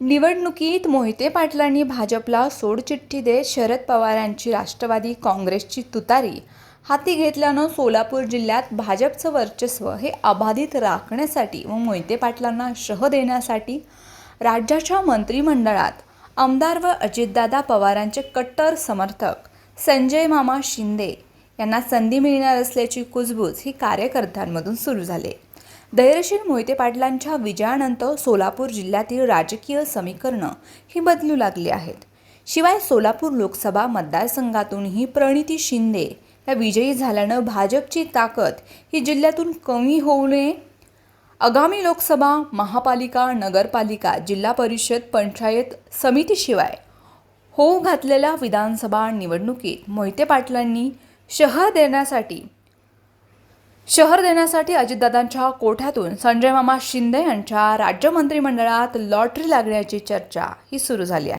निवडणुकीत मोहिते पाटलांनी भाजपला सोडचिठ्ठी देत शरद पवारांची राष्ट्रवादी काँग्रेसची तुतारी. हाती घेतल्यानं सोलापूर जिल्ह्यात भाजपचं वर्चस्व हे अबाधित राखण्यासाठी व मोहिते पाटलांना शह देण्यासाठी राज्याच्या मंत्रिमंडळात आमदार व अजितदादा पवारांचे कट्टर समर्थक संजय मामा शिंदे यांना संधी मिळणार असल्याची कुजबूज ही कार्यकर्त्यांमधून सुरू झाली. धैर्यशील मोहिते पाटलांच्या विजयानंतर सोलापूर जिल्ह्यातील राजकीय समीकरणं ही बदलू लागली आहेत. शिवाय सोलापूर लोकसभा मतदारसंघातूनही प्रणिती शिंदे या विजयी झाल्यानं भाजपची ताकद ही जिल्ह्यातून कमी होऊ नये. आगामी लोकसभा महापालिका नगरपालिका जिल्हा परिषद पंचायत समितीशिवाय होऊ घातलेल्या विधानसभा निवडणुकीत मोहिते पाटलांनी शहर देण्यासाठी शहर देण्यासाठी अजितदादांच्या कोठ्यातून संजय मामा शिंदे यांच्या राज्य मंत्रिमंडळात लॉटरी लागण्याची चर्चा ही सुरू झाली आहे.